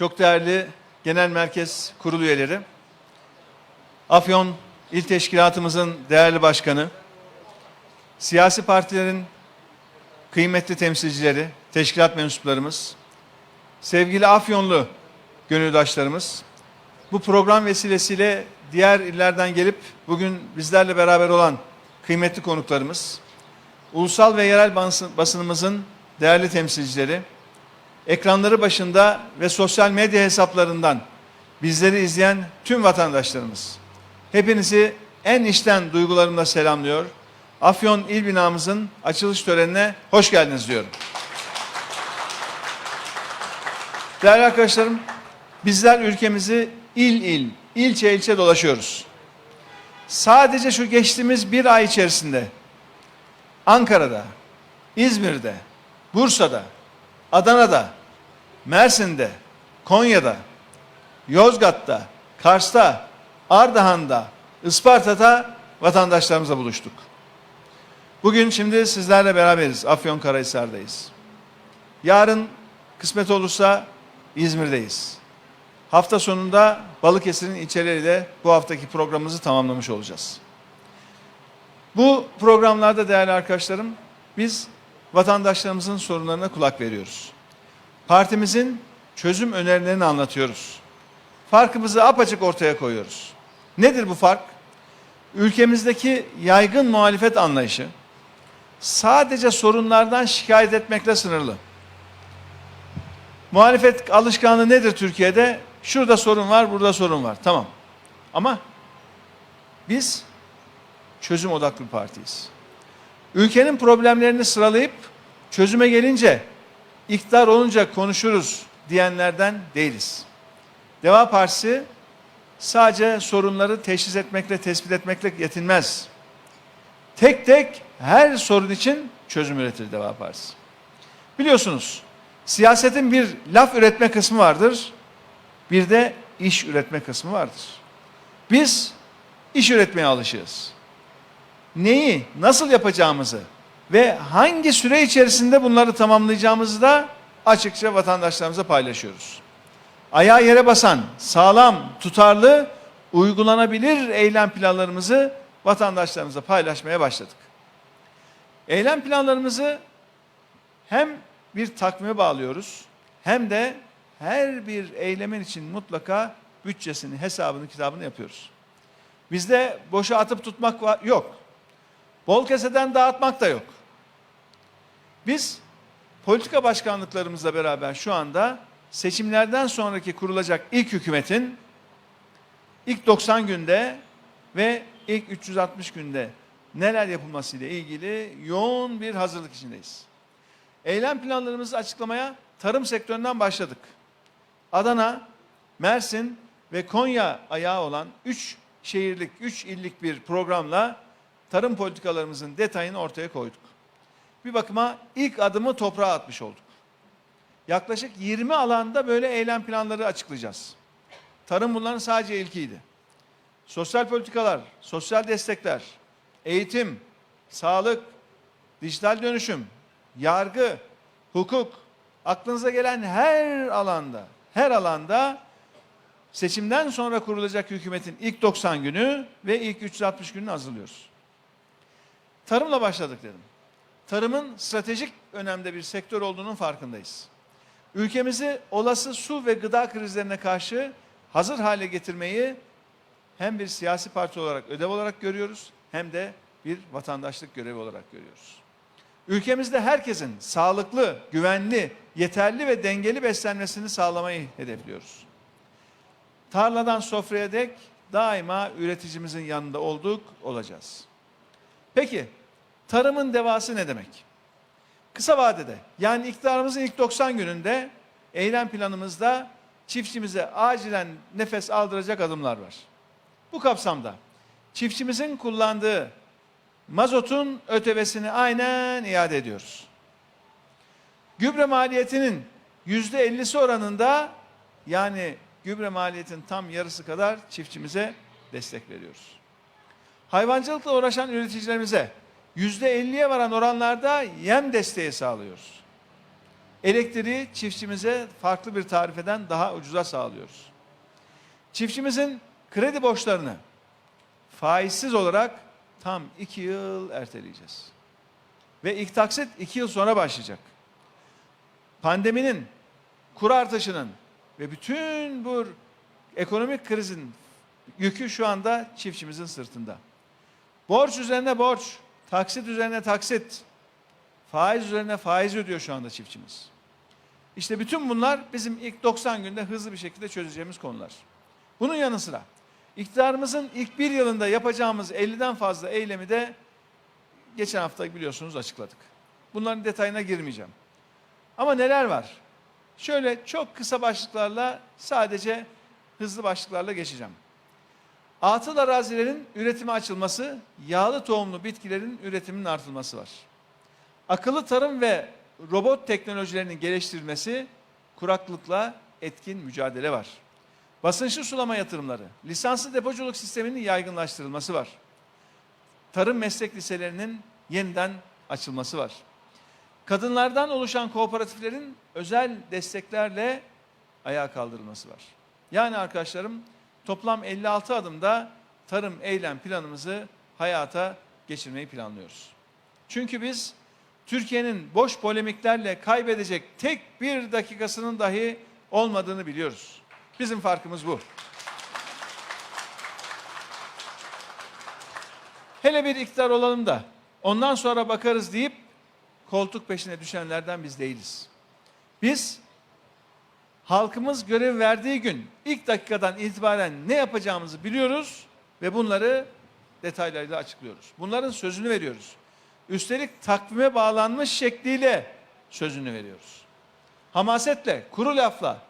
çok değerli genel merkez kurul üyeleri, Afyon İl Teşkilatımızın değerli başkanı, siyasi partilerin kıymetli temsilcileri, teşkilat mensuplarımız, sevgili Afyonlu gönüldaşlarımız, bu program vesilesiyle diğer illerden gelip bugün bizlerle beraber olan kıymetli konuklarımız, ulusal ve yerel basın- basınımızın değerli temsilcileri, ekranları başında ve sosyal medya hesaplarından bizleri izleyen tüm vatandaşlarımız. Hepinizi en içten duygularımla selamlıyor. Afyon İl Binamızın açılış törenine hoş geldiniz diyorum. Değerli arkadaşlarım, bizler ülkemizi il il, ilçe ilçe dolaşıyoruz. Sadece şu geçtiğimiz bir ay içerisinde Ankara'da, İzmir'de, Bursa'da, Adana'da, Mersin'de, Konya'da, Yozgat'ta, Kars'ta, Ardahan'da, Isparta'da vatandaşlarımızla buluştuk. Bugün şimdi sizlerle beraberiz. Afyonkarahisar'dayız. Yarın kısmet olursa İzmir'deyiz. Hafta sonunda Balıkesir'in ilçeleriyle bu haftaki programımızı tamamlamış olacağız. Bu programlarda değerli arkadaşlarım biz vatandaşlarımızın sorunlarına kulak veriyoruz. Partimizin çözüm önerilerini anlatıyoruz. Farkımızı apaçık ortaya koyuyoruz. Nedir bu fark? Ülkemizdeki yaygın muhalefet anlayışı sadece sorunlardan şikayet etmekle sınırlı. Muhalefet alışkanlığı nedir Türkiye'de? Şurada sorun var, burada sorun var. Tamam. Ama biz çözüm odaklı partiyiz. Ülkenin problemlerini sıralayıp çözüme gelince iktidar olunca konuşuruz diyenlerden değiliz. Deva Partisi sadece sorunları teşhis etmekle, tespit etmekle yetinmez. Tek tek her sorun için çözüm üretir Deva Partisi. Biliyorsunuz siyasetin bir laf üretme kısmı vardır, bir de iş üretme kısmı vardır. Biz iş üretmeye alışığız. Neyi, nasıl yapacağımızı ve hangi süre içerisinde bunları tamamlayacağımızı da açıkça vatandaşlarımıza paylaşıyoruz. Ayağı yere basan, sağlam, tutarlı, uygulanabilir eylem planlarımızı vatandaşlarımıza paylaşmaya başladık. Eylem planlarımızı hem bir takvime bağlıyoruz hem de her bir eylemin için mutlaka bütçesini, hesabını, kitabını yapıyoruz. Bizde boşa atıp tutmak yok. Bol keseden dağıtmak da yok. Biz politika başkanlıklarımızla beraber şu anda seçimlerden sonraki kurulacak ilk hükümetin ilk 90 günde ve ilk 360 günde neler yapılması ile ilgili yoğun bir hazırlık içindeyiz. Eylem planlarımızı açıklamaya tarım sektöründen başladık. Adana, Mersin ve Konya ayağı olan 3 şehirlik, 3 illik bir programla tarım politikalarımızın detayını ortaya koyduk. Bir bakıma ilk adımı toprağa atmış olduk. Yaklaşık 20 alanda böyle eylem planları açıklayacağız. Tarım bunların sadece ilkiydi. Sosyal politikalar, sosyal destekler, eğitim, sağlık, dijital dönüşüm, yargı, hukuk, aklınıza gelen her alanda, her alanda seçimden sonra kurulacak hükümetin ilk 90 günü ve ilk 360 gününü hazırlıyoruz. Tarımla başladık dedim. Tarımın stratejik önemde bir sektör olduğunun farkındayız. Ülkemizi olası su ve gıda krizlerine karşı hazır hale getirmeyi hem bir siyasi parti olarak ödev olarak görüyoruz hem de bir vatandaşlık görevi olarak görüyoruz. Ülkemizde herkesin sağlıklı, güvenli, yeterli ve dengeli beslenmesini sağlamayı hedefliyoruz. Tarladan sofraya dek daima üreticimizin yanında olduk, olacağız. Peki, tarımın devası ne demek? Kısa vadede, yani iktidarımızın ilk 90 gününde eylem planımızda çiftçimize acilen nefes aldıracak adımlar var. Bu kapsamda çiftçimizin kullandığı mazotun ötevesini aynen iade ediyoruz. Gübre maliyetinin yüzde ellisi oranında yani gübre maliyetin tam yarısı kadar çiftçimize destek veriyoruz. Hayvancılıkla uğraşan üreticilerimize yüzde elliye varan oranlarda yem desteği sağlıyoruz. Elektriği çiftçimize farklı bir tarifeden daha ucuza sağlıyoruz. Çiftçimizin kredi borçlarını faizsiz olarak tam iki yıl erteleyeceğiz. Ve ilk taksit iki yıl sonra başlayacak. Pandeminin, kur artışının ve bütün bu ekonomik krizin yükü şu anda çiftçimizin sırtında. Borç üzerine borç, taksit üzerine taksit, faiz üzerine faiz ödüyor şu anda çiftçimiz. İşte bütün bunlar bizim ilk 90 günde hızlı bir şekilde çözeceğimiz konular. Bunun yanı sıra iktidarımızın ilk bir yılında yapacağımız 50'den fazla eylemi de geçen hafta biliyorsunuz açıkladık. Bunların detayına girmeyeceğim. Ama neler var? Şöyle çok kısa başlıklarla sadece hızlı başlıklarla geçeceğim. Atıl arazilerin üretime açılması, yağlı tohumlu bitkilerin üretiminin artılması var. Akıllı tarım ve robot teknolojilerinin geliştirilmesi, kuraklıkla etkin mücadele var. Basınçlı sulama yatırımları, lisanslı depoculuk sisteminin yaygınlaştırılması var. Tarım meslek liselerinin yeniden açılması var. Kadınlardan oluşan kooperatiflerin özel desteklerle ayağa kaldırılması var. Yani arkadaşlarım toplam 56 adımda tarım eylem planımızı hayata geçirmeyi planlıyoruz. Çünkü biz Türkiye'nin boş polemiklerle kaybedecek tek bir dakikasının dahi olmadığını biliyoruz. Bizim farkımız bu. Hele bir iktidar olalım da ondan sonra bakarız deyip koltuk peşine düşenlerden biz değiliz. Biz halkımız görev verdiği gün ilk dakikadan itibaren ne yapacağımızı biliyoruz ve bunları detaylarıyla açıklıyoruz. Bunların sözünü veriyoruz. Üstelik takvime bağlanmış şekliyle sözünü veriyoruz. Hamasetle, kuru lafla,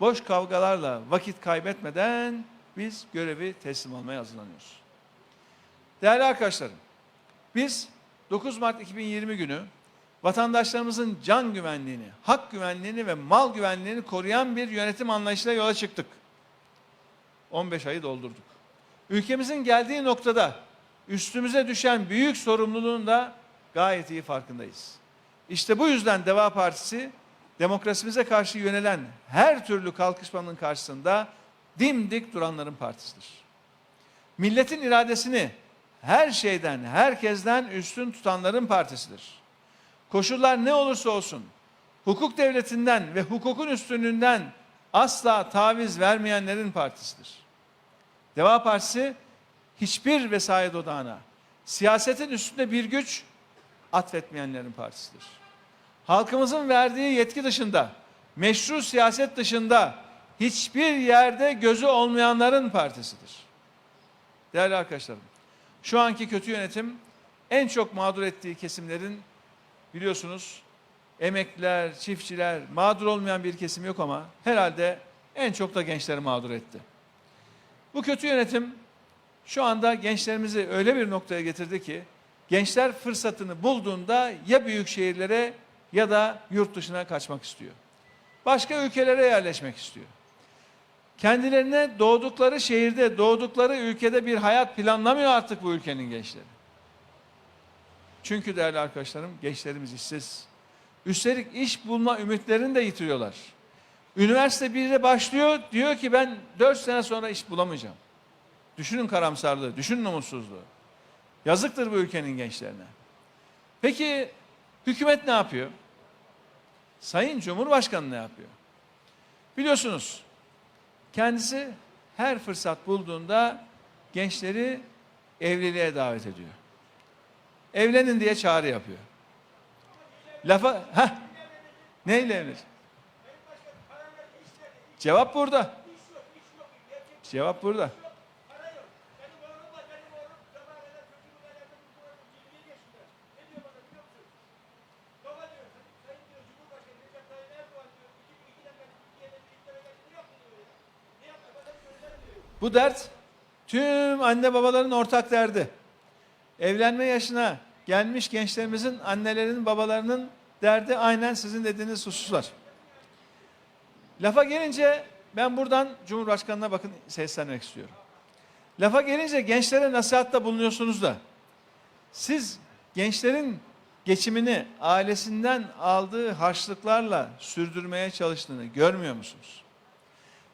boş kavgalarla vakit kaybetmeden biz görevi teslim almaya hazırlanıyoruz. Değerli arkadaşlarım, biz 9 Mart 2020 günü vatandaşlarımızın can güvenliğini, hak güvenliğini ve mal güvenliğini koruyan bir yönetim anlayışıyla yola çıktık. 15 ayı doldurduk. Ülkemizin geldiği noktada üstümüze düşen büyük sorumluluğun da gayet iyi farkındayız. İşte bu yüzden Deva Partisi demokrasimize karşı yönelen her türlü kalkışmanın karşısında dimdik duranların partisidir. Milletin iradesini her şeyden, herkesten üstün tutanların partisidir. Koşullar ne olursa olsun hukuk devletinden ve hukukun üstünlüğünden asla taviz vermeyenlerin partisidir. Deva Partisi hiçbir vesayet odağına siyasetin üstünde bir güç atfetmeyenlerin partisidir. Halkımızın verdiği yetki dışında, meşru siyaset dışında hiçbir yerde gözü olmayanların partisidir. Değerli arkadaşlarım, şu anki kötü yönetim en çok mağdur ettiği kesimlerin biliyorsunuz emekliler, çiftçiler, mağdur olmayan bir kesim yok ama herhalde en çok da gençleri mağdur etti. Bu kötü yönetim şu anda gençlerimizi öyle bir noktaya getirdi ki gençler fırsatını bulduğunda ya büyük şehirlere ya da yurt dışına kaçmak istiyor. Başka ülkelere yerleşmek istiyor. Kendilerine doğdukları şehirde, doğdukları ülkede bir hayat planlamıyor artık bu ülkenin gençleri. Çünkü değerli arkadaşlarım gençlerimiz işsiz. Üstelik iş bulma ümitlerini de yitiriyorlar. Üniversite 1'de başlıyor diyor ki ben 4 sene sonra iş bulamayacağım. Düşünün karamsarlığı, düşünün umutsuzluğu. Yazıktır bu ülkenin gençlerine. Peki hükümet ne yapıyor? Sayın Cumhurbaşkanı ne yapıyor? Biliyorsunuz kendisi her fırsat bulduğunda gençleri evliliğe davet ediyor. Evlenin diye çağrı yapıyor. Lafa, ha neyle evlenecek? Cevap burada. Cevap burada. Bu dert tüm anne babaların ortak derdi. Evlenme yaşına gelmiş gençlerimizin annelerinin babalarının derdi aynen sizin dediğiniz hususlar. Lafa gelince ben buradan Cumhurbaşkanı'na bakın seslenmek istiyorum. Lafa gelince gençlere nasihatta bulunuyorsunuz da siz gençlerin geçimini ailesinden aldığı harçlıklarla sürdürmeye çalıştığını görmüyor musunuz?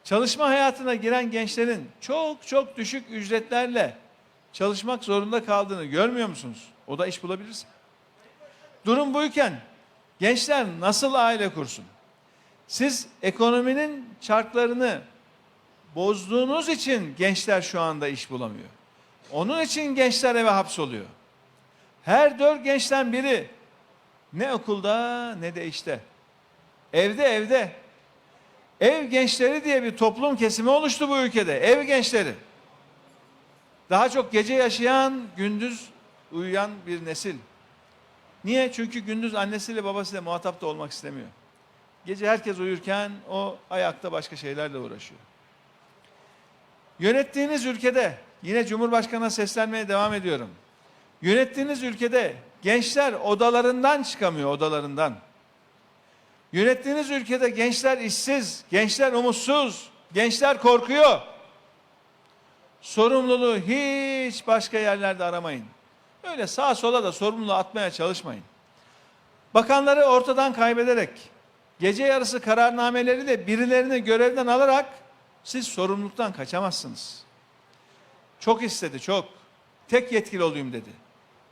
Çalışma hayatına giren gençlerin çok çok düşük ücretlerle çalışmak zorunda kaldığını görmüyor musunuz? O da iş bulabilirse. Durum buyken gençler nasıl aile kursun? Siz ekonominin çarklarını bozduğunuz için gençler şu anda iş bulamıyor. Onun için gençler eve hapsoluyor. Her dört gençten biri ne okulda ne de işte. Evde evde. Ev gençleri diye bir toplum kesimi oluştu bu ülkede. Ev gençleri. Daha çok gece yaşayan, gündüz uyuyan bir nesil. Niye? Çünkü gündüz annesiyle babasıyla muhatap da olmak istemiyor. Gece herkes uyurken o ayakta başka şeylerle uğraşıyor. Yönettiğiniz ülkede yine Cumhurbaşkanı'na seslenmeye devam ediyorum. Yönettiğiniz ülkede gençler odalarından çıkamıyor odalarından. Yönettiğiniz ülkede gençler işsiz, gençler umutsuz, gençler korkuyor. Sorumluluğu hiç başka yerlerde aramayın. Öyle sağa sola da sorumluluğu atmaya çalışmayın. Bakanları ortadan kaybederek, gece yarısı kararnameleri de birilerini görevden alarak siz sorumluluktan kaçamazsınız. Çok istedi, çok. Tek yetkili olayım dedi.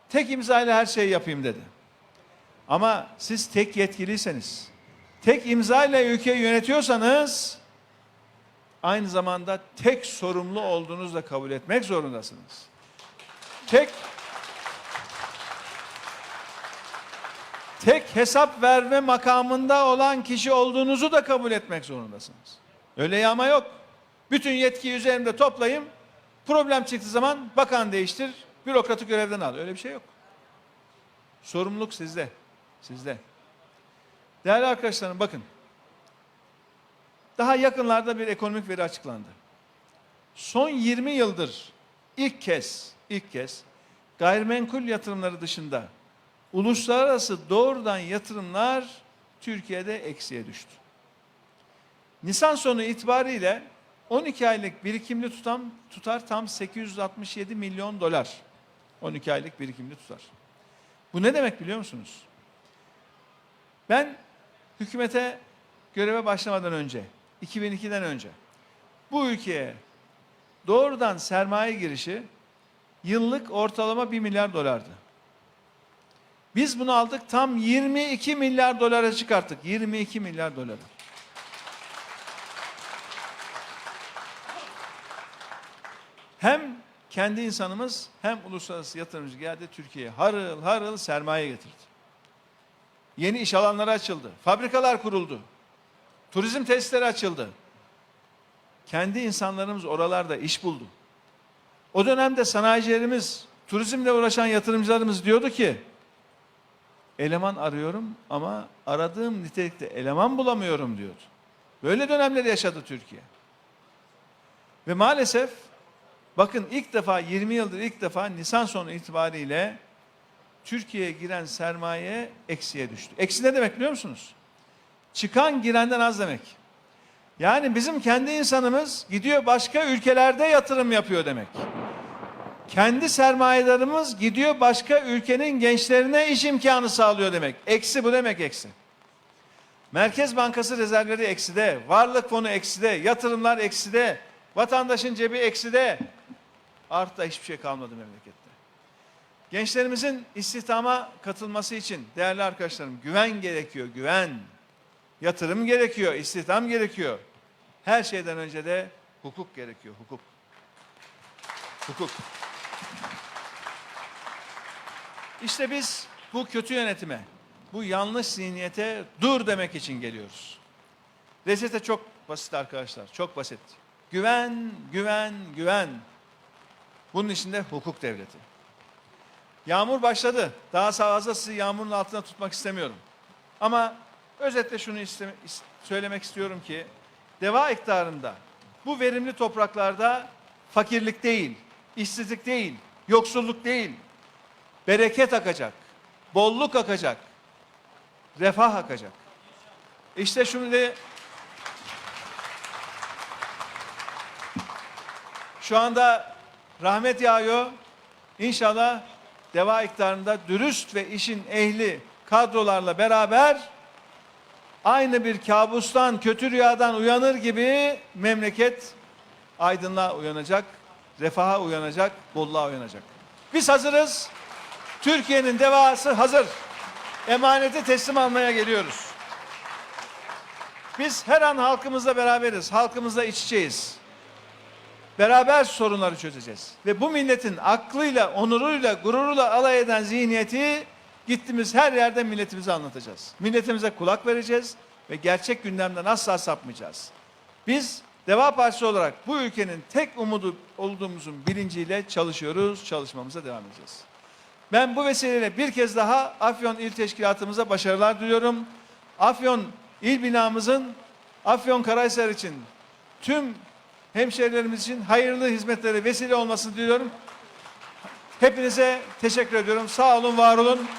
Tek imzayla her şeyi yapayım dedi. Ama siz tek yetkiliyseniz, tek imzayla ülkeyi yönetiyorsanız aynı zamanda tek sorumlu olduğunuzu da kabul etmek zorundasınız. Tek tek hesap verme makamında olan kişi olduğunuzu da kabul etmek zorundasınız. Öyle yağma yok. Bütün yetkiyi üzerimde toplayayım. Problem çıktığı zaman bakan değiştir, bürokratı görevden al. Öyle bir şey yok. Sorumluluk sizde. Sizde. Değerli arkadaşlarım bakın. Daha yakınlarda bir ekonomik veri açıklandı. Son 20 yıldır ilk kez, ilk kez gayrimenkul yatırımları dışında uluslararası doğrudan yatırımlar Türkiye'de eksiye düştü. Nisan sonu itibariyle 12 aylık birikimli tutam tutar tam 867 milyon dolar. 12 aylık birikimli tutar. Bu ne demek biliyor musunuz? Ben hükümete göreve başlamadan önce, 2002'den önce bu ülkeye doğrudan sermaye girişi yıllık ortalama 1 milyar dolardı. Biz bunu aldık tam 22 milyar dolara çıkarttık. 22 milyar dolara. Hem kendi insanımız hem uluslararası yatırımcı geldi Türkiye'ye harıl harıl sermaye getirdi. Yeni iş alanları açıldı. Fabrikalar kuruldu. Turizm tesisleri açıldı. Kendi insanlarımız oralarda iş buldu. O dönemde sanayicilerimiz, turizmle uğraşan yatırımcılarımız diyordu ki eleman arıyorum ama aradığım nitelikte eleman bulamıyorum diyordu. Böyle dönemleri yaşadı Türkiye. Ve maalesef bakın ilk defa 20 yıldır ilk defa Nisan sonu itibariyle Türkiye'ye giren sermaye eksiye düştü. Eksi ne demek biliyor musunuz? Çıkan girenden az demek. Yani bizim kendi insanımız gidiyor başka ülkelerde yatırım yapıyor demek. Kendi sermayedarımız gidiyor başka ülkenin gençlerine iş imkanı sağlıyor demek. Eksi bu demek eksi. Merkez Bankası rezervleri ekside, varlık fonu ekside, yatırımlar ekside, vatandaşın cebi ekside. Artta hiçbir şey kalmadı memlekette. Gençlerimizin istihdama katılması için değerli arkadaşlarım güven gerekiyor, güven. Yatırım gerekiyor, istihdam gerekiyor. Her şeyden önce de hukuk gerekiyor, hukuk. Hukuk. İşte biz bu kötü yönetime, bu yanlış zihniyete dur demek için geliyoruz. Reçete çok basit arkadaşlar, çok basit. Güven, güven, güven. Bunun içinde hukuk devleti. Yağmur başladı. Daha fazla sizi yağmurun altında tutmak istemiyorum. Ama özetle şunu isteme, is- söylemek istiyorum ki deva iktidarında bu verimli topraklarda fakirlik değil, işsizlik değil, yoksulluk değil, bereket akacak, bolluk akacak, refah akacak. İşte şimdi şu anda rahmet yağıyor. İnşallah deva iktidarında dürüst ve işin ehli kadrolarla beraber aynı bir kabustan, kötü rüyadan uyanır gibi memleket aydınlığa uyanacak, refaha uyanacak, bolluğa uyanacak. Biz hazırız. Türkiye'nin devası hazır. Emaneti teslim almaya geliyoruz. Biz her an halkımızla beraberiz, halkımızla iç içeyiz. Beraber sorunları çözeceğiz. Ve bu milletin aklıyla, onuruyla, gururuyla alay eden zihniyeti gittiğimiz her yerde milletimize anlatacağız. Milletimize kulak vereceğiz ve gerçek gündemden asla sapmayacağız. Biz Deva Partisi olarak bu ülkenin tek umudu olduğumuzun bilinciyle çalışıyoruz, çalışmamıza devam edeceğiz. Ben bu vesileyle bir kez daha Afyon İl Teşkilatımıza başarılar diliyorum. Afyon İl binamızın Afyon Karahisar için tüm hemşehrilerimiz için hayırlı hizmetlere vesile olmasını diliyorum. Hepinize teşekkür ediyorum. Sağ olun, var olun.